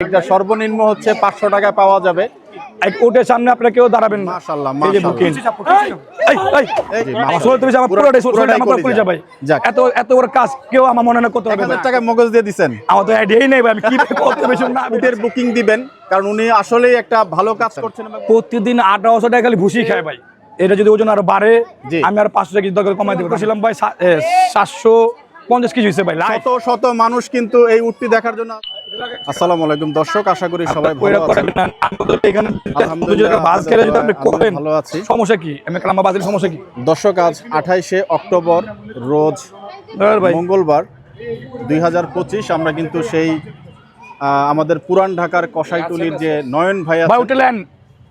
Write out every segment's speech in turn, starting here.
এটা সর্বনিম্ন হচ্ছে পাঁচশো টাকা পাওয়া যাবে। ওটের সামনে আপনারা কেউ দাঁড়াবেন না। এত এত বড় কাজ কেউ আমার মনে না করতে এক হাজার টাকা মগজ দিয়ে দিচ্ছেন আমার তো আইডিয়াই নেই আমি কি করতে বেশি না। উটের বুকিং দিবেন কারণ উনি আসলেই একটা ভালো কাজ করছেন। প্রতিদিন আঠারোশো টাকা খালি ভুসি খায় ভাই। এটা যদি ওজন আরও বাড়ে আমি আর পাঁচশো টাকা দরকার কমাই দেবো। ছিলাম ভাই সাতশো পঞ্চাশ কেজি হয়েছে ভাই শত শত মানুষ কিন্তু এই উঠতি দেখার জন্য আসসালামু আলাইকুম। দর্শক আশা করি সবাই ভালো আছেন। এখানে। আলহামদুলিল্লাহ, বাস খেলে যদি আপনি করেন ভালো আছি। সমস্যা কি? আমি কালামা বাজের সমস্যা কি? দর্শক আজ আঠাইশে অক্টোবর রোজ মঙ্গলবার দুই হাজার পঁচিশ আমরা কিন্তু সেই আমাদের পুরান ঢাকার কসাইটুলির যে নয়ন ভাই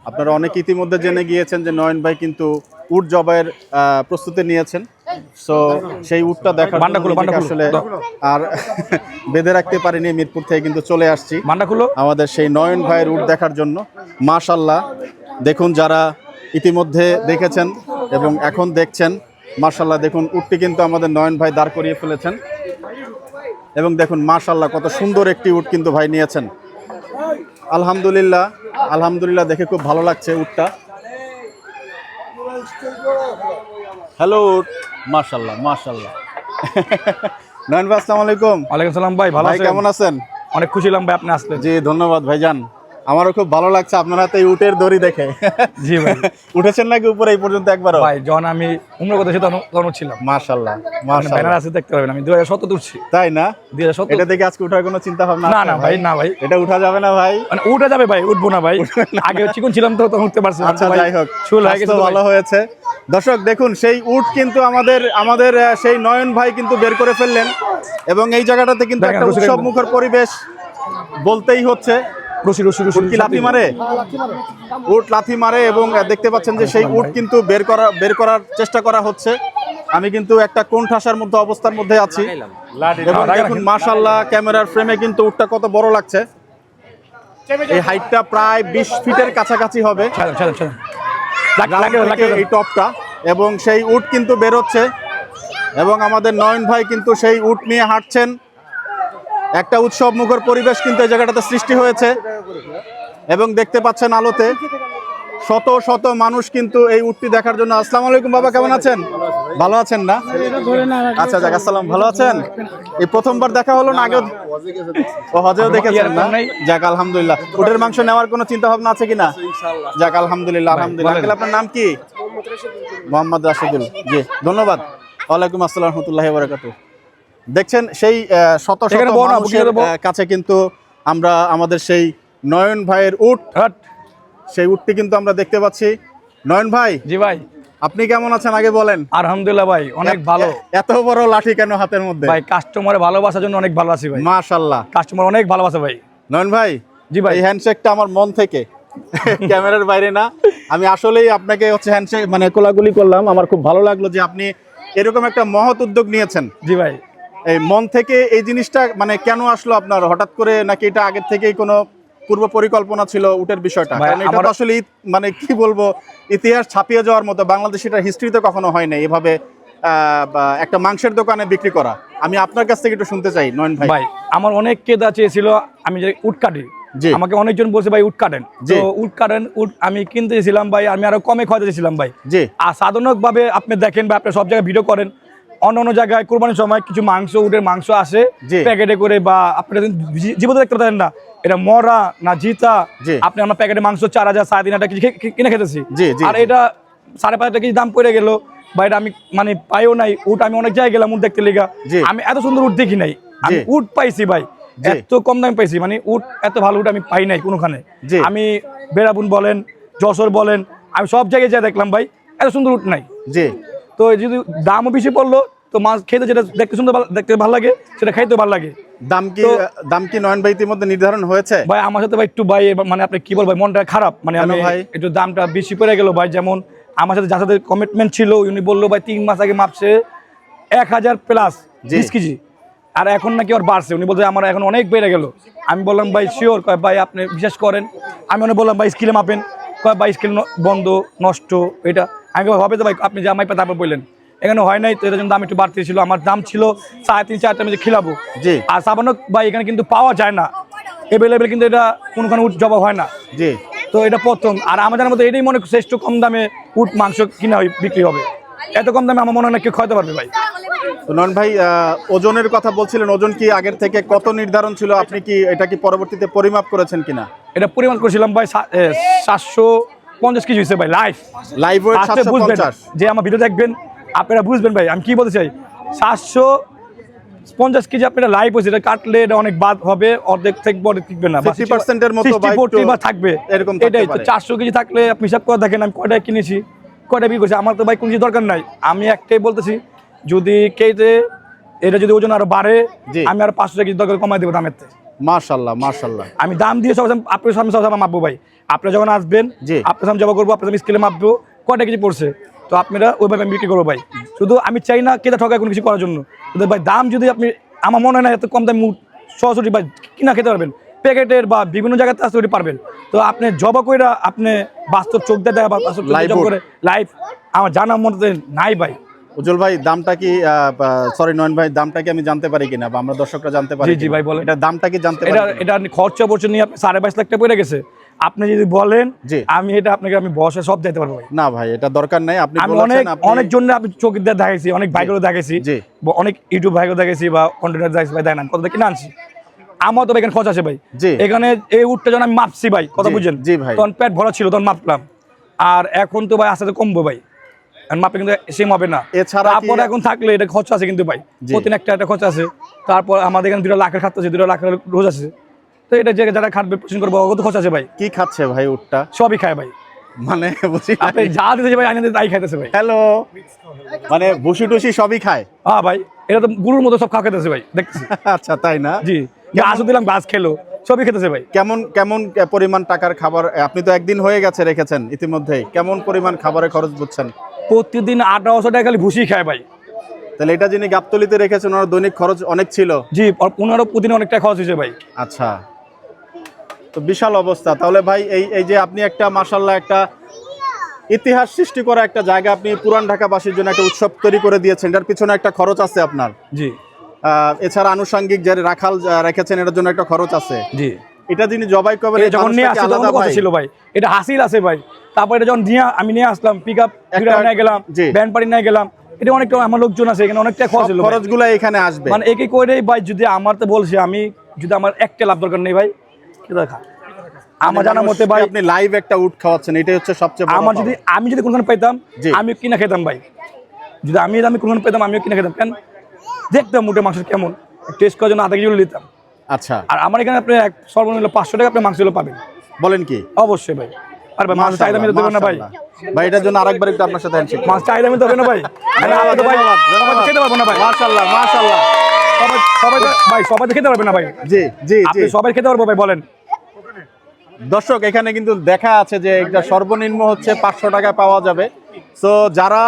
আপনারা অনেক ইতিমধ্যে জেনে গিয়েছেন যে নয়ন ভাই কিন্তু উট জবাইয়ের প্রস্তুতি নিয়েছেন। সো সেই উটটা দেখার। আসলে আর বেঁধে রাখতে পারিনি মিরপুর থেকে কিন্তু চলে আসছি। আমাদের সেই নয়ন ভাইয়ের উট দেখার জন্য। মাশাল্লাহ দেখুন যারা ইতিমধ্যে দেখেছেন এবং এখন দেখছেন মাশাল্লাহ দেখুন উটটি কিন্তু আমাদের নয়ন ভাই দাঁড় করিয়ে ফেলেছেন। এবং দেখুন মাশাল্লাহ কত সুন্দর একটি উট কিন্তু ভাই নিয়েছেন। আলহামদুলিল্লাহ আলহামদুলিল্লাহ দেখে খুব ভালো লাগছে উটটা। হ্যালো মাশাল্লাহ মাশাল্লাহ নয়ন ভাই আসসালামু আলাইকুম। ওয়ালাইকুম সালাম ভাই ভালো কেমন আছেন? অনেক খুশি হলাম ভাই আপনি আসলেন। জি ধন্যবাদ ভাইজান। আমারও খুব ভালো লাগছে আপনার হাতে এই উটের দড়ি দেখে। জি ভাই। উঠেছেন নাকি উপরে এই পর্যন্ত একবারও? ভাই যখন আমি উমরা কথা তখন তখন ছিলাম মাশাল্লাহ ব্যানার মাশাল্লাহ আছে দেখতে পাবেন আমি দুই হাজার সত্তর উঠছি। তাই না? দুই হাজার সত্তর এটা দেখে আজকে উঠার কোনো চিন্তা ভাবনা না না ভাই? না ভাই। এটা উঠা যাবে না ভাই? মানে উঠে যাবে ভাই উঠবো না ভাই। আগে চিকন ছিলাম তো তখন উঠতে পারছি না। আচ্ছা যাই হোক চুল হয়ে গেছে ভালো হয়েছে। দর্শক দেখুন সেই উট কিন্তু আমাদের আমাদের সেই নয়ন ভাই কিন্তু বের করে ফেললেন। এবং এই জায়গাটাতে কিন্তু একটা উৎসব মুখর পরিবেশ বলতেই হচ্ছে। রশি রশি রশি উট কি লাথি মারে? উট লাথি মারে এবং দেখতে পাচ্ছেন যে সেই উট কিন্তু বের করা বের করার চেষ্টা করা হচ্ছে। আমি কিন্তু একটা কোন ঠাসার মধ্যে অবস্থার মধ্যে আছি। এবং দেখুন মাশাল্লাহ ক্যামেরার ফ্রেমে কিন্তু উটটা কত বড় লাগছে। এই হাইটটা প্রায় বিশ ফিটের কাছাকাছি হবে। এই টপটা। এবং সেই উট কিন্তু বেরোচ্ছে। এবং আমাদের নয়ন ভাই কিন্তু সেই উট নিয়ে হাঁটছেন। একটা উৎসব মুখর পরিবেশ কিন্তু এই জায়গাটাতে সৃষ্টি হয়েছে। এবং দেখতে পাচ্ছেন আলোতে শত শত মানুষ কিন্তু এই উটটি দেখার জন্য। আসসালামু আলাইকুম বাবা কেমন আছেন? ভালো আছেন না? আচ্ছা যাক আসসালাম ভালো আছেন? এই প্রথমবার দেখা হলো না আগে ও হজেও দেখেছেন না। যাক আলহামদুলিল্লাহ। উটের মাংস নেওয়ার কোনো চিন্তা ভাবনা আছে কিনা? যাক আলহামদুলিল্লাহ আলহামদুলিল্লাহ। আঙ্কেল, আপনার নাম কি? মোহাম্মদ রাশিদুল জি ধন্যবাদ। ওয়ালাইকুম আসসালাম রহমতুল্লাহ বরাকাত দেখছেন সেই শত শত মানুষের কাছে কিন্তু আমরা আমাদের সেই নয়ন ভাইয়ের উট। সেই উটটি কিন্তু আমরা দেখতে পাচ্ছি। নয়ন ভাই জি ভাই। আপনি কেমন আছেন? আগে বলেন। আলহামদুলিল্লাহ ভাই অনেক ভালো। এত বড় লাঠি কেন হাতের মধ্যে? ভাই কাস্টমারের ভালোবাসার জন্য অনেক ভালো আছি ভাই। মাশাল্লাহ কাস্টমার অনেক ভালোবাসে ভাই। নয়ন ভাই জি ভাই। এই হ্যান্ডশেকটা আমার মন থেকে। ক্যামেরার বাইরে না। আমি আসলেই আপনাকে হচ্ছে হ্যান্ডশেক মানে কোলাগুলি করলাম। আমার খুব ভালো লাগল যে আপনি এরকম একটা মহৎ উদ্যোগ নিয়েছেন। জি ভাই। এই মন থেকে এই জিনিসটা মানে কেন আসলো আপনার? হঠাৎ করে নাকি এটা আগের থেকেই কোনো পূর্ব পরিকল্পনা ছিল উটের বিষয়টা? কারণ এটা তো আসলে মানে কি বলব ইতিহাস ছাপিয়ে যাওয়ার মতো বাংলাদেশ এটা হিস্ট্রিতে কখনো হয় না এভাবে একটা মাংসের দোকানে বিক্রি করা। আমি আপনার কাছ থেকে একটু শুনতে চাই নয়ন ভাই। ভাই আমার অনেক কেদা চেয়েছিল আমি যে উট কাটি। আমাকে অনেকজন বলছে ভাই উট কাটেন। তো উট কাটেন উট আমি কিনতে ভাই আমি আরও কমে খাওয়াতে চেয়েছিলাম ভাই। জি। আর সাধারণত ভাবে আপনি দেখেন বা আপনি সব জায়গায় ভিডিও করেন অন্য অন্য জায়গায় কোরবানির সময় কিছু মাংস উটের মাংস আসে প্যাকেটে করে বা আপনি জি- জীবত দেখতে পারেন না এটা মরা না জিতা। আপনি আমার প্যাকেটে মাংস চার হাজার সাড়ে তিন হাজার কিনে খেতেছি। আর এটা সাড়ে পাঁচ হাজার কেজি দাম পড়ে গেল বা এটা আমি মানে পাইও নাই উট আমি অনেক জায়গায় গেলাম উট দেখতে লেগা। আমি এত সুন্দর উট দেখি নাই। আমি উট পাইছি ভাই এত কম দামে পাইছি মানে উট এত ভালো উট আমি পাই নাই কোনোখানে। আমি বেড়াবুন বলেন যশোর বলেন আমি সব জায়গায় যা দেখলাম ভাই এত সুন্দর উট নাই। জি। তো যদি দামও বেশি পড়ল তো মাছ খেতে যেটা দেখতে সুন্দর দেখতে ভালো লাগে সেটা খাইতে ভালো লাগে। দাম কি দাম কি নয়ন ভাই ইতিমধ্যে নির্ধারণ হয়েছে? ভাই আমার সাথে ভাই একটু ভাই মানে আপনি কি মনটা খারাপ। মানে আমি ভাই? একটু দামটা বেশি পড়ে গেল ভাই যেমন আমার সাথে যার সাথে কমিটমেন্ট ছিল উনি বলল ভাই তিন মাস আগে মাপছে এক হাজার প্লাস। বিশ কেজি। আর এখন নাকি ওর বাড়ছে। উনি বলছে আমার এখন অনেক বেড়ে গেল। আমি বললাম ভাই শিওর কয় ভাই আপনি বিশ্বাস করেন। আমি অনেক বললাম ভাই স্কিলে মাপেন। কয় ভাই স্কিল বন্ধ নষ্ট এটা আমি হবে তো ভাই আপনি যা মাইপা তারপর বললেন। এখানে হয় নাই তো এটার জন্য দাম একটু বাড়তি ছিল আমার দাম ছিল সাড়ে তিন চারটা আমি খিলাবো। জি। আর সাবানক ভাই এখানে কিন্তু পাওয়া যায় না। এভেলেবেল কিন্তু এটা কোনখানে উঠ জবা হয় না। জি। তো এটা প্রথম আর আমাদের মতো এটাই মনে হয় শ্রেষ্ঠ কম দামে উট মাংস কিনা হয় বিক্রি হবে। এত কম দামে আমার মনে হয় না কেউ খাইতে পারবে ভাই। নন ভাই আহ, ওজনের কথা বলছিলেন ওজন কি আগের থেকে কত নির্ধারণ ছিল? আপনি কি এটা কি পরবর্তীতে পরিমাপ করেছেন কিনা? এটা পরিমাপ করেছিলাম ভাই সাতশো পঞ্চাশ কেজি হয়েছে ভাই লাইফ লাইভ ওয়েট বুঝবেন যে আমার ভিডিও দেখবেন আপনারা বুঝবেন ভাই আমি কি বলতে চাই? সাতশো পঞ্চাশ কেজি আপনারা লাইভ হয়েছে এটা কাটলে এটা অনেক বাদ হবে অর্ধেক থেকে বড় টিকবে না। 60% মতো বা 60, 40 একটু বা থাকবে। এরকম এটাই তো চারশো কেজি থাকলে আপনি হিসাব করে দেখেন আমি কয়টা কিনেছি কয়টা বিক্রি করছি আমার তো ভাই কোনো কিছু দরকার নাই। আমি একটাই বলতেছি যদি কেটে এটা যদি ওজন আরও বাড়ে। আমি আর পাঁচশো কেজি দরকার কমাই দেবো দামের থেকে। মাশাল্লাহ মাশাল্লাহ আমি দাম দিয়ে সব আপনার সামনে সব মাপবো ভাই। আপনি যখন আসবেন জি। আপনার সামনে জমা করব আপনার স্কেলে মাপবো কয়টা কিছু পড়ছে? তো আপনারা ওইভাবে আমি বিক্রি করব ভাই। শুধু আমি চাই না কেটে ঠকায় কোনো কিছু করার জন্য। ভাই দাম যদি আপনি আমার মনে হয় না এত কম দামে সরাসরি ভাই কিনা খেতে পারবেন। প্যাকেটের বা বিভিন্ন জায়গাতে আসতে ওটি পারবেন। তো আপনি জবা কইরা আপনি বাস্তব চোখ দিয়ে দেখা বা। করে লাইভ আমার জানা মনে নাই ভাই। উজ্জ্বল ভাই দামটা কি সরি নয়ন ভাই দামটা কি আমি জানতে পারি কিনা বা আমরা দর্শকরা জানতে পারি জি, ভাই, বলেন। এটা দামটা কি জানতে পারি? এটা খরচা বছর নিয়ে আপনি সাড়ে বাইশ লাখ টাকা পড়ে গেছে। আপনি যদি বলেন জি। আমি এটা আপনাকে আমি বসে সব যেতে পারব না ভাই এটা দরকার নাই। আপনি আমি অনেক আপনি অনেক জন্য আমি চোখের দিয়ে দেখাইছি অনেক ভাইগুলো দেখাইছি অনেক ইউটিউব ভাইগুলো দেখাইছি বা কন্টেন্ট দেখাইছি ভাই দেখেন কত কিনে আনছি? আমার তো এখানে খরচ আছে ভাই। এখানে এই উঠটা যখন আমি মাপছি ভাই কথা ভাই। তখন পেট ভরা ছিল তখন মাপলাম। আর এখন তো ভাই আস্তে কমবো ভাই। মাপে কিন্তু সেম হবে না। এছাড়া তারপর এখন থাকলে এটা খরচ আছে কিন্তু ভাই। প্রতিদিন একটা একটা খরচ আছে। তারপর আমাদের এখানে দুটো লাখের খাত আছে দুটো লাখের রোজ আছে। তো এটা যে যারা খাটবে পছন্দ করব অগত খরচ আছে ভাই। কি খাচ্ছে ভাই উটটা? সবই খায় ভাই। মানে বুঝি আপনি যা দিতেছে ভাই তাই খাইতেছে ভাই। হ্যালো। মানে ভুসি টুসি সবই খায়? হ্যাঁ ভাই এটা তো গুরুর মতো সব খাওয়া খেতেছে ভাই দেখতেছি। আচ্ছা তাই না? জি গাছও দিলাম গাছ খেলো সবই খেতেছে ভাই। কেমন কেমন পরিমাণ টাকার খাবার আপনি তো একদিন হয়ে গেছে রেখেছেন ইতিমধ্যে কেমন পরিমাণ খাবারের খরচ বুঝছেন? প্রতিদিন আঠারোশো টাকা খালি ভুসি খায় ভাই। তাহলে এটা যিনি গাবতলিতে রেখেছেন ওনার দৈনিক খরচ অনেক ছিল? জি পনেরো প্রতিদিন অনেকটা খরচ হয়েছে ভাই। আচ্ছা। তো বিশাল অবস্থা। তাহলে ভাই এই এই যে আপনি একটা মাসাল্লাহ একটা ইতিহাস সৃষ্টি করা একটা জায়গা আপনি পুরান ঢাকাবাসীর জন্য একটা উৎসব তৈরি করে দিয়েছেন এটার পিছনে একটা খরচ আছে আপনার? জি। এছাড়া আনুষঙ্গিক যে রাখাল রেখেছেন এটার জন্য একটা খরচ আছে। জি। এটা যিনি জবাই করবেন যখন নিয়ে তখন? ছিল ভাই। এটা হাসির আছে ভাই। তারপর এটা যখন নিয়ে আমি নিয়ে আসলাম পিক আপ নিয়ে গেলাম ব্যান্ড পার্টি নিয়ে গেলাম এটা অনেকটা আমার লোকজন আছে এখানে অনেকটা খরচ খরচগুলো এখানে আসবে। মানে একে করে ভাই যদি আমার তো বলছি আমি যদি আমার একটা লাভ দরকার নেই ভাই কি দরকার? আমার জানার মতে ভাই আপনি লাইভ একটা উট খাওয়াচ্ছেন এটাই হচ্ছে সবচেয়ে আমার যদি আমি যদি কোনখানে পেতাম। আমি কিনা খেতাম ভাই। যদি আমি আমি কোনখানে পেতাম আমিও কিনা খেতাম। কেন? দেখতাম মোটে মাংস কেমন। টেস্ট করার জন্য আধা কেজি নিতাম আচ্ছা। আর আমার এখানে আপনি সর্বনিম্ন পাঁচশো টাকা আপনি মাংস পাবেন। বলেন কি? অবশ্যই ভাই। আর ভাই মাংস চাহিদা মিলে দেবেন না ভাই। ভাই এটার জন্য আরেকবার একটু আপনার সাথে হ্যান্ডশেক মাছ চাহিদা দেবে না ভাই। ভাই খেতে পারব না ভাই। মাশাআল্লাহ মাশাআল্লাহ। সবাই সবাই ভাই সবাই খেতে পারবে না ভাই। জি জি জি। আপনি সবাই খেতে পারব ভাই বলেন। দর্শক এখানে কিন্তু দেখা আছে যে এটা সর্বনিম্ন হচ্ছে পাঁচশো টাকা পাওয়া যাবে। তো যারা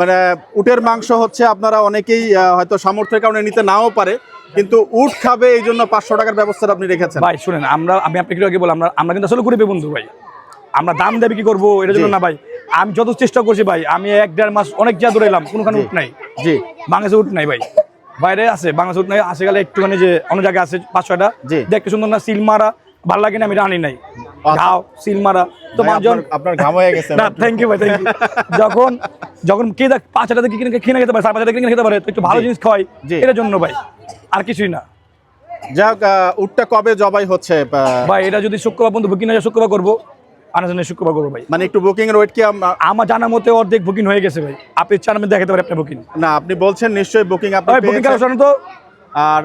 মানে উটের মাংস হচ্ছে আপনারা অনেকেই হয়তো সামর্থ্যের কারণে নিতে নাও পারে কিন্তু উট খাবে এই জন্য পাঁচশো টাকার ব্যবস্থা আপনি রেখেছেন। ভাই শুনেন আমরা আমি আপনাকে আগে বললাম আমরা আমরা কিন্তু আসলে গরিব বন্ধু ভাই। আমরা দাম দেবে কি করব? এটার জন্য না ভাই। আমি যত চেষ্টা করছি ভাই আমি এক দেড় মাস অনেক জায়গা দৌড়াইলাম কোনখানে জি। উঠ নাই। জি। বাংলাদেশে উঠ নাই ভাই। বাইরে আছে বাংলাদেশে উঠ নাই আসে গেলে একটুখানি যে অন্য জায়গায় আছে পাঁচ ছয়টা। দেখতে সুন্দর না সিল মারা ভালো লাগে না আমি রানি নাই। আচ্ছা। ঘাও সিল মারা। তো মানুষজন আপনার- আপনার ঘাম হয়ে গেছে না থ্যাংক ইউ ভাই থ্যাংক ইউ যখন যখন কে দেখ পাঁচ হাজার কিনে কিনে খেতে পারে হাজার কিনে খেতে পারে তো একটু ভালো জিনিস খাওয়াই। জি। এটার জন্য ভাই আর কিছুই না। যাই হোক উটটা কবে জবাই হচ্ছে ভাই এটা যদি শুক্রবার বন্ধু শুক্রবার করব। আনার জন্য শুক্রবার করব ভাই। মানে একটু বুকিং এর ওয়েট কি আমার জানার মতে অর্ধেক বুকিং হয়ে গেছে ভাই। আপনি চান আমি দেখাতে পারি আপনার বুকিং না আপনি বলছেন নিশ্চয়ই বুকিং আপনি ভাই বুকিং পেয়েছেন। কারও তো? আর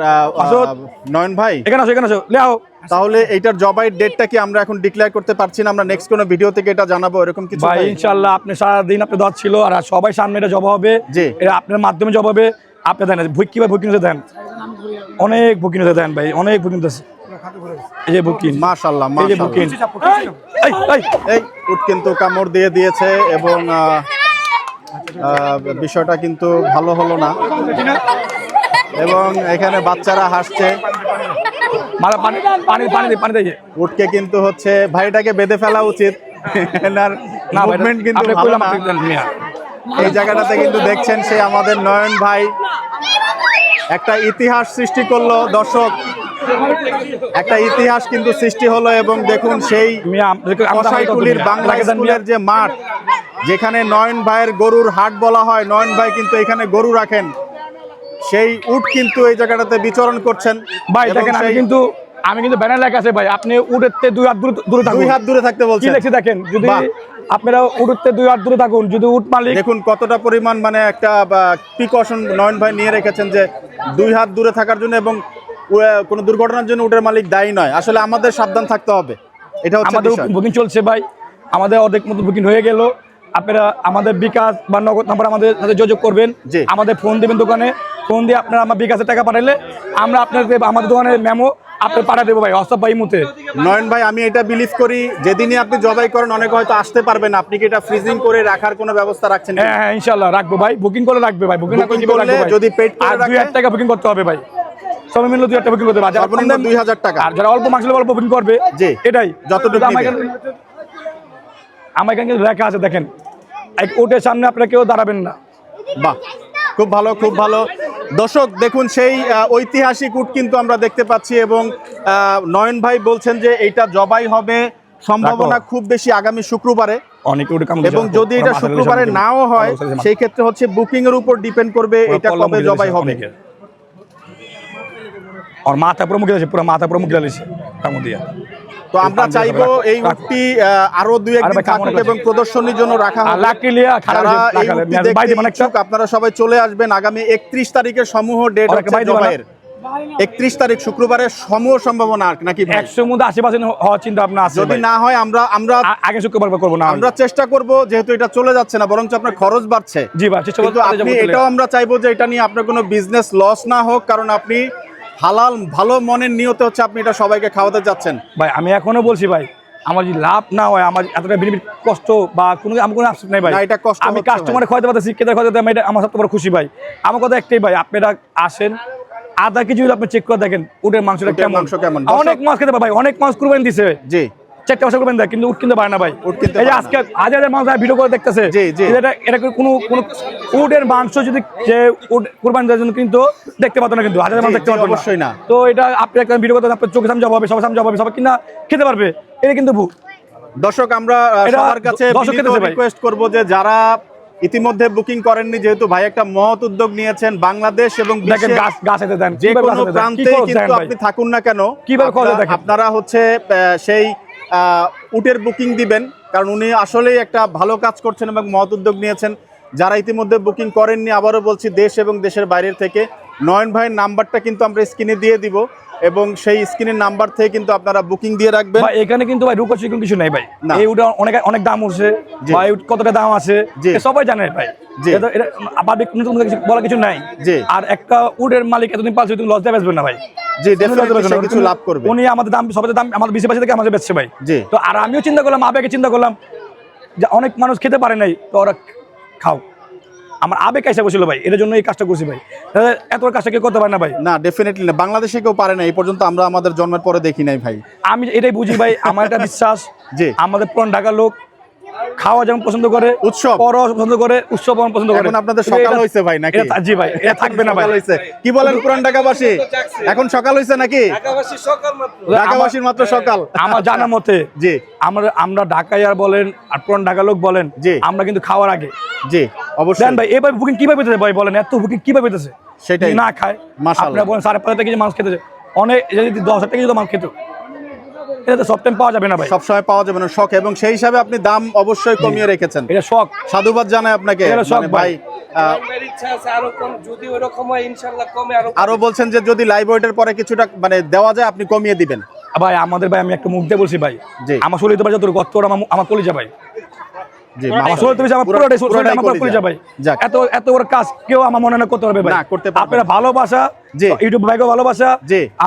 নয়ন ভাই? এখানে আসো এখানে আসো। লে আও। তাহলে এইটার জবাইয়ের ডেটটা কি আমরা এখন ডিক্লেয়ার করতে পারছি না? আমরা নেক্সট কোনো ভিডিও থেকে এটা জানাব এরকম কিছু ভাই ভাই? ইনশাল্লাহ আপনি সারাদিন আপনি দশ ছিল আর সবাই সামনে এটা জব হবে। জি। এটা আপনার মাধ্যমে জব হবে। আপনি দেন ভুই কীভাবে বুকিং হতে দেন? অনেক বুকিং হতে দেন ভাই অনেক বুকিং আছে এই যে বুকিং মাশাআল্লাহ এই যে এই উট কিন্তু কামড় দিয়ে দিয়েছে এবং বিষয়টা কিন্তু ভালো হলো না। এবং এখানে বাচ্চারা হাসছে। মারা পানি পানি পানি পানি দিয়ে উটকে কিন্তু হচ্ছে ভাইটাকে বেঁধে ফেলা উচিত। এনার মুভমেন্ট কিন্তু ভালো না। এই জায়গাটাতে কিন্তু দেখছেন সে আমাদের নয়ন ভাই। একটা ইতিহাস সৃষ্টি করল দর্শক। একটা ইতিহাস কিন্তু সৃষ্টি হলো এবং দেখুন সেই আমাদেরকে- বাংলা। স্কুলের যে মাঠ যেখানে নয়ন ভাইয়ের গরুর হাট বলা হয় নয়ন ভাই কিন্তু এখানে গরু রাখেন। সেই উট কিন্তু এই জায়গাটাতে বিচরণ করছেন ভাই দেখেন আমি কিন্তু আমি কিন্তু ব্যানার লেখা আছে ভাই। আপনি উঠতে দুই হাত দূরে দুই হাত দূরে থাকতে কি বলছেন দেখেন? যদি। আপনারা উঠতে দুই হাত দূরে থাকুন যদি উঠ মালিক দেখুন কতটা পরিমাণ মানে একটা প্রিকশন নয়ন ভাই নিয়ে রেখেছেন যে দুই হাত দূরে থাকার জন্য এবং কোনো দুর্ঘটনার জন্য উটের মালিক দায়ী নয়। আসলে আমাদের সাবধান থাকতে হবে। এটা হচ্ছে আমাদের বুকিং চলছে ভাই। আমাদের অর্ধেক মতো বুকিং হয়ে গেল। আপনারা আমাদের বিকাশ বা নগদ নাম্বার আমাদের সাথে যোগাযোগ করবেন। আমাদের ফোন দিবেন দোকানে। ফোন দিয়ে আপনারা আমার বিকাশের টাকা পাঠালে আমরা আপনাদের আমাদের দোকানের মেমো আপনি পাঠা দেবো ভাই। অসব ভাই মুতে নয়ন ভাই আমি এটা বিলিভ করি যেদিনই আপনি জবাই করেন অনেকে হয়তো আসতে পারবেন আপনি কি এটা ফ্রিজিং করে রাখার কোনো ব্যবস্থা রাখছেন হ্যাঁ হ্যাঁ ইনশাল্লাহ রাখব ভাই। বুকিং করে রাখবে ভাই। বুকিং করলে যদি করে আর দুই হাজার টাকা বুকিং করতে হবে ভাই। সবাই মিলে দুই হাজার টাকা বুকিং করতে যারা সর্বনিম্ন দাম- 2000 টাকা। আর যারা অল্প মাংস অল্প বুকিং করবে জি। এটাই। যতটুকু আমার এখানে লেখা আছে দেখেন। এক ওটের সামনে আপনারা কেউ দাঁড়াবেন না। বাহ খুব ভালো খুব ভালো। দর্শক দেখুন সেই ঐতিহাসিক উট কিন্তু আমরা দেখতে পাচ্ছি এবং নয়ন ভাই বলছেন যে এইটা জবাই হবে। সম্ভাবনা খুব বেশি আগামী শুক্রবারে। অনেক এবং যদি এটা শুক্রবারে নাও হয় সেই ক্ষেত্রে হচ্ছে বুকিং এর উপর ডিপেন্ড করবে এটা কবে জবাই হবে। আর মাথা পুরো মুখে পুরো মাথা পুরো মুখে কামো দিয়া তো আমরা চাইব এই উটটি আরও দুই একদিন থাকুক এবং প্রদর্শনীর জন্য রাখা ইচ্ছুক, আপনারা সবাই চলে আসবেন আগামী একত্রিশ তারিখের সমূহ ডেট হচ্ছে? জবাইয়ের। একত্রিশ তারিখ শুক্রবারের সমূহ সম্ভাবনা নাকি? একশোর মধ্যে আশি পার্সেন্ট হওয়ার চিন্তা ভাবনা আছে যদি না হয় আমরা আমরা আগে শুক্রবার করব না আমরা চেষ্টা করব যেহেতু এটা চলে যাচ্ছে না বরঞ্চ আপনার খরচ বাড়ছে। জি আপনি এটাও আমরা চাইব যে এটা নিয়ে আপনার কোনো বিজনেস লস না হোক কারণ আপনি হালাল ভালো মনের নিয়তে হচ্ছে আপনি এটা সবাইকে খাওয়াতে যাচ্ছেন। ভাই আমি এখনও বলছি ভাই আমার যদি লাভ না হয় আমার এতটা বেনিফিট কষ্ট বা কোনো আমার কোনো আফসোস নাই ভাই। এটা কষ্ট আমি কাস্টমারে খাওয়াতে পারতেছি ক্রেতা খাওয়াতে আমি এটা আমার সব বড় খুশি ভাই। আমার কথা একটাই ভাই আপনি এটা আসেন আধা কেজি আপনি চেক করে দেখেন উটের মাংসটা কেমন? মাংস কেমন? অনেক মাছ খেতে পারে ভাই অনেক মাছ কুরবানি দিছে। জি। চারটা বছর করবেন কিন্তু উট কিনতে পারে না ভাই এই যে আজকে হাজার হাজার মানুষ ভিডিও করে দেখতেছে জি, জি। এটা এটা কোনো কোনো উটের মাংস যদি যে উট কুরবানি দেওয়ার জন্য কিন্তু দেখতে পাতো না কিন্তু হাজার হাজার মানুষ দেখতে পাতো অবশ্যই না। তো এটা আপনি একটা ভিডিও করতে আপনার চোখের সামনে হবে সবার সামনে হবে সবাই কিনা খেতে পারবে এটা কিন্তু ভুল দর্শক আমরা সবার কাছে দর্শক খেতেছে ভাই। রিকোয়েস্ট করব যে যারা ইতিমধ্যে বুকিং করেননি যেহেতু ভাই একটা মহৎ উদ্যোগ নিয়েছেন বাংলাদেশ এবং যে কোনো কিন্তু আপনি থাকুন না কেন আপনারা-? হচ্ছে সেই উটের বুকিং দিবেন, কারণ উনি আসলেই একটা ভালো কাজ করছেন এবং মহৎ উদ্যোগ নিয়েছেন। যারা ইতিমধ্যে বুকিং করেননি, আবারও বলছি, দেশ এবং দেশের বাইরের থেকে নয়ন ভাইয়ের নাম্বারটা কিন্তু আমরা স্ক্রিনে দিয়ে দিব এবং সেই স্ক্রিনের নাম্বার থেকে কিন্তু আপনারা বুকিং দিয়ে রাখবেন। ভাই এখানে কিন্তু ভাই রুকো চিকন কিছু নাই ভাই। এই উটা অনেক অনেক দাম উঠছে। ভাই কতটা দাম আছে। সবাই জানে ভাই। পাবলিক বলা কিছু নাই। আর একটা উডের মালিক এতদিন পালছে তুমি লস দিয়ে বেচবেন না ভাই। জি কিছু লাভ করবে। উনি আমাদের দাম সবাই দাম আমাদের বেশি বেশি থেকে আমাদের বেচছে ভাই। জি। তো আর আমিও চিন্তা করলাম আবেগে চিন্তা করলাম যে অনেক মানুষ খেতে পারে নাই তো ওরা খাও। আমার আবেগ কাজটা করছিল ভাই এটার জন্য এই কাজটা করছি ভাই। এত কাজটা কেউ করতে পারে না ভাই? না ডেফিনেটলি না। বাংলাদেশে কেউ পারে না এই পর্যন্ত আমরা আমাদের জন্মের পরে দেখি নাই ভাই। আমি এটাই বুঝি ভাই আমার একটা বিশ্বাস যে আমাদের পুরান ঢাকার লোক খাওয়া যেমন পছন্দ করে উৎসব। পরও পছন্দ করে উৎসব পছন্দ করে। এখন আপনাদের সকাল হয়েছে ভাই নাকি? জি ভাই এটা থাকবে না ভাই। সকাল হয়েছে কি বলেন পুরান ঢাকাবাসী? এখন সকাল হয়েছে নাকি? ঢাকাবাসীর মাত্র সকাল। আমার জানা মতে জি। আমরা আমরা আর বলেন আর পুরান ঢাকা লোক বলেন জি। আমরা কিন্তু খাওয়ার আগে। জি অবশ্যই। ভাই এবার বুকিং কীভাবে পেতেছে ভাই বলেন? এত বুকিং কীভাবে পেতেছে? সেটাই। না খায় মাশাআল্লাহ। আপনারা বলেন সাড়ে পাঁচ হাজার কেজি মাছ খেতেছে। অনেক যদি দশ হাজার টাকা যদি মাছ খেত। এটা সব টাইম পাওয়া যাবে না ভাই। সবসময় পাওয়া যাবে না শখ এবং সেই হিসাবে আপনি দাম অবশ্যই কমিয়ে রেখেছেন। এটা শখ। সাধুবাদ জানাই আপনাকে। এটা শখ মানে ভাই। ভাই আহ, আমার ইচ্ছা আছে আরও কম যদি ওরকম হয় ইনশাল্লাহ কমে আরও আরও বলছেন যে যদি লাইভ ওয়েটের পরে কিছুটা মানে দেওয়া যায় আপনি কমিয়ে দিবেন। ভাই আমাদের ভাই আমি একটা মুখ দিয়ে বলছি ভাই। আমার শরীর ভাই যত গত আমার আমার কলিজা ভাই। এত এত বড় কাজ কেউ আমার মনে না করতে পারবে ভাই। না, করতে পারবে আপনারা ভালোবাসা ইউটিউব ভাইকে ভালোবাসা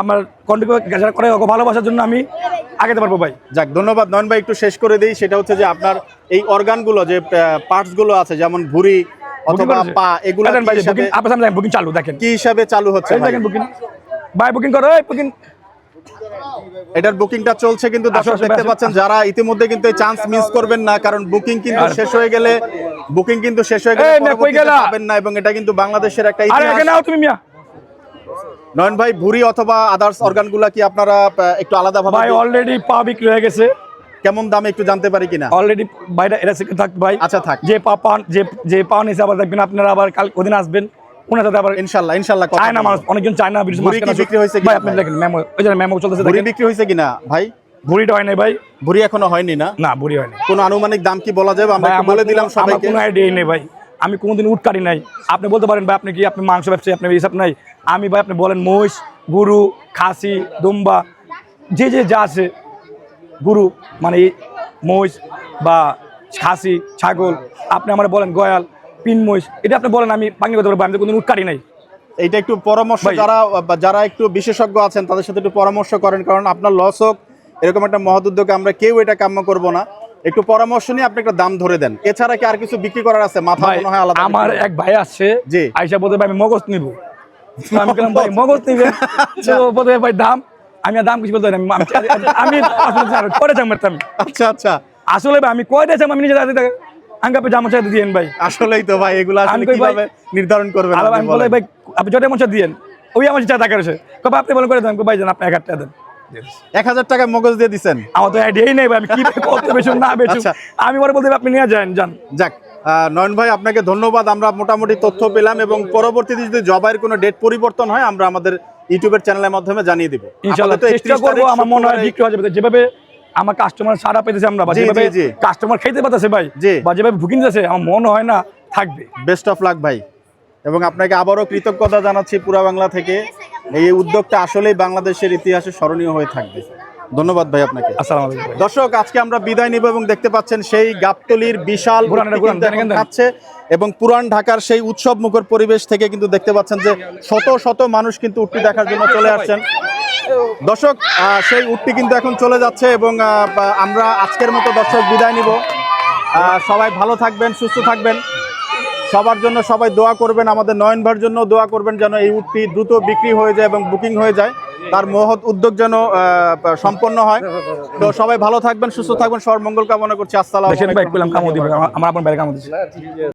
আমার কন্টিনিউ করে ভালোবাসার জন্য আমি আগাতে পারব ভাই। যাক ধন্যবাদ। নয়ন ভাই একটু শেষ করে দিই। সেটা হচ্ছে যে আপনার এই অর্গানগুলো যে পার্টসগুলো আছে যেমন ভুঁড়ি অথবা পা এগুলো বুকিং আপনার সামনে বুকিং চালু দেখেন। কি হিসাবে চালু হচ্ছে দেখেন বুকিং। ভাই বুকিং করো বুকিং এটার বুকিংটা চলছে কিন্তু দর্শক দেখতে পাচ্ছেন যারা ইতিমধ্যে কিন্তু এই চান্স মিস করবেন না কারণ বুকিং কিন্তু শেষ হয়ে গেলে বুকিং কিন্তু শেষ হয়ে গেলে মেয়ে, কই গেলা? পাবেন না এবং এটা কিন্তু বাংলাদেশের একটা আরে এখানে আও তুমি মিয়া। নয়ন ভাই ভুঁড়ি অথবা আদার্স অর্গানগুলা কি আপনারা একটু আলাদা ভাবে ভাই অলরেডি পা বিক্রি হয়ে গেছে। কেমন দামে একটু জানতে পারি কিনা? অলরেডি ভাইটা এটা থাক ভাই। আচ্ছা থাক। যে পা পান যে যে পা নিচে আবার দেখবেন আপনারা আবার কাল ওদিন আসবেন। ওনার সাথে আবার ইনশাল্লাহ ইনশাল্লাহ কথা চায়না মানুষ অনেকজন চায়না বিক্রি হয়েছে ভাই আপনি ভাই? দেখেন মেমো ওই যে মেমো চলতেছে বিক্রি হয়েছে কিনা ভাই? ভুড়িটা হয় নাই ভাই। ভুঁড়ি এখনও হয়নি না? না ভুড়ি হয় কোনো আনুমানিক দাম কি বলা যাবে? আমরা ভাই একটু বলে দিলাম সবাইকে। কোনো আইডিয়া নেই ভাই। আমি কোনোদিন কাটি নাই। আপনি বলতে পারেন ভাই আপনি কি আপনি মাংস ব্যবসায়ী আপনি হিসাব নাই। আমি ভাই আপনি বলেন মহিষ গরু খাসি দুম্বা যে যে যা আছে গরু মানে মহিষ বা খাসি ছাগল আপনি আমার বলেন গয়াল পিন মহিষ। এটা আপনি বলেন আমি কথা বলব আমি তো কাটি নাই। এইটা একটু পরামর্শ যারা যারা একটু বিশেষজ্ঞ আছেন তাদের সাথে একটু পরামর্শ করেন কারণ আপনার লস হোক এরকম একটা মহৎ উদ্যোগে আমরা কেউ এটা কাম্য করব না। একটু পরামর্শ নিয়ে আপনি একটা দাম ধরে দেন। এছাড়া কি আর কিছু বিক্রি করার আছে? মাথা মনে হয় আলাদা আমার এক ভাই আসছে জি। আইসা বলতে আমি মগজ নিব। আমি বললাম ভাই মগজ নিবে? আচ্ছা। বলতে ভাই দাম? আমি দাম কিছু বলতে আমি- আমি আসলে করে আচ্ছা আচ্ছা। আসলে ভাই আমি কয় দিয়েছিলাম আমি নিজে জামা চাই দিয়েন ভাই। আসলেই তো ভাই এগুলো আসলে আমি কীভাবে নির্ধারণ করবেন আমি বলে ভাই আপনি জটে মশা দিয়েন। ওই আমার চা টাকা রয়েছে কবে আপনি বলে করে দেন ভাই জান আপনি এক টাকা দেন। এক হাজার টাকা মগজ দিয়ে দিচ্ছেন আমার তো আইডিয়াই নেই ভাই আমি কি কত না আচ্ছা। আমি বলে বলতে আপনি নিয়ে যান যান। যাক নয়ন ভাই আপনাকে ধন্যবাদ আমরা মোটামুটি তথ্য পেলাম এবং পরবর্তীতে যদি জবাইয়ের কোনো ডেট পরিবর্তন হয় আমরা আমাদের ইউটিউবের চ্যানেলের মাধ্যমে জানিয়ে দিব। 31 চেষ্টা করব আমার মনে হয় বিক্রি হয়ে যাবে। যেভাবে আমার কাস্টমার সারা পেতেছে আমরা বা যেভাবে। কাস্টমার খেতে পারতেছে ভাই জি। বা যেভাবে বুকিং দিতেছে আমার মনে হয় না থাকবে। বেস্ট অফ লাক ভাই। এবং আপনাকে আবারও কৃতজ্ঞতা জানাচ্ছি পুরা বাংলা থেকে। এই উদ্যোগটা আসলেই বাংলাদেশের ইতিহাসে স্মরণীয় হয়ে থাকবে। ধন্যবাদ ভাই আপনাকে। আসসালামু আলাইকুম দর্শক আজকে আমরা বিদায় নিব এবং দেখতে পাচ্ছেন সেই গাবতলির বিশাল। খাচ্ছে এবং পুরান ঢাকার সেই উৎসব মুখর পরিবেশ থেকে কিন্তু দেখতে পাচ্ছেন যে শত শত মানুষ কিন্তু উঠতে দেখার জন্য চলে আসছেন। দর্শক সেই উটটি কিন্তু এখন চলে যাচ্ছে এবং আমরা আজকের মতো দর্শক বিদায় নিব। সবাই ভালো থাকবেন সুস্থ থাকবেন। সবার জন্য সবাই দোয়া করবেন আমাদের নয়ন ভাইয়ের জন্য দোয়া করবেন যেন এই উটটি দ্রুত বিক্রি হয়ে যায় এবং বুকিং হয়ে যায়। তার মহৎ উদ্যোগ যেন সম্পন্ন হয়। তো সবাই ভালো থাকবেন সুস্থ থাকবেন সবার মঙ্গল কামনা করছি। আসসালাম